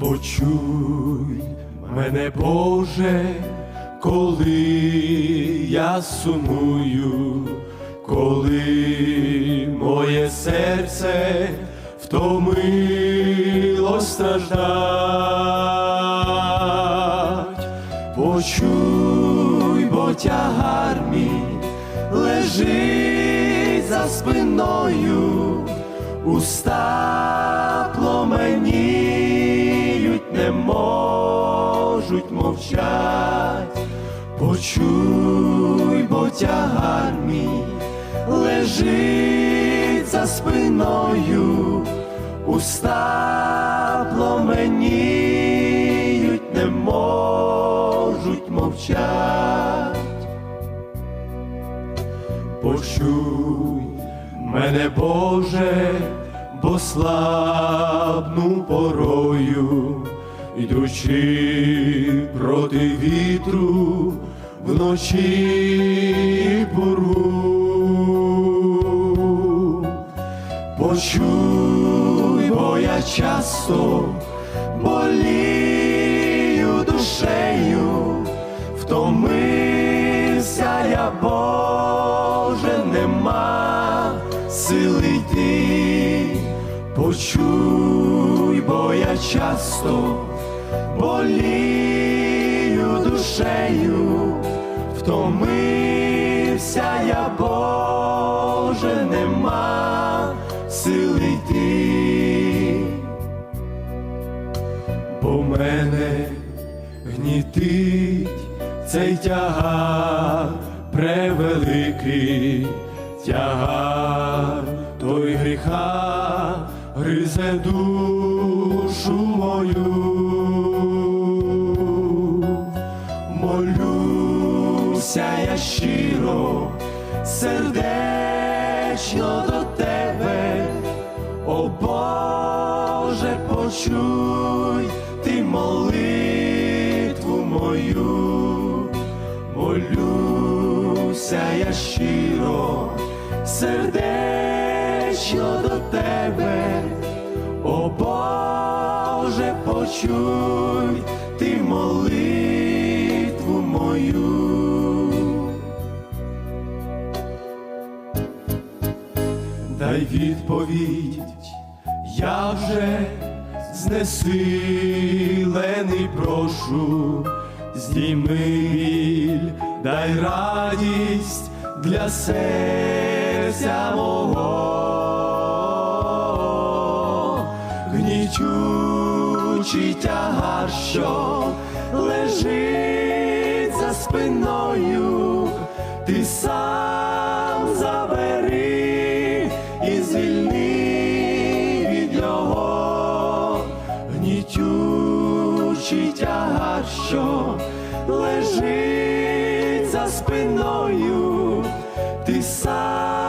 Почуй мене, Боже, коли я сумую, коли моє серце втомило страждать, почуй, бо тягар мій лежить за спиною, уста пломеніють, не можуть мовчать, почуй, бо тягар мій лежить за спиною, уста пломеніють, не можуть мовчать. Почуй мене, Боже, бо слабну порою, йдучи проти вітру вночі пору. Почуй, бо я часто болію душею, втомився я, Боже, нема сили йти, почуй, бо я часто болію душею, втомився я, Боже, нема сили йти бо мене гнітить цей тягар превеликий тягар той гріха гризе душу мою. Я щиро, сердечно до тебе, о Боже, почуй ти молитву мою, молюся я щиро, сердечно до тебе, о Боже, почуй ти молитву мою. Дай відповідь, я вже знесилений прошу, здійми біль, дай радість для серця мого, гнітючий тягар, що лежить за спиною, ти сам що лежить за спиною, ти сам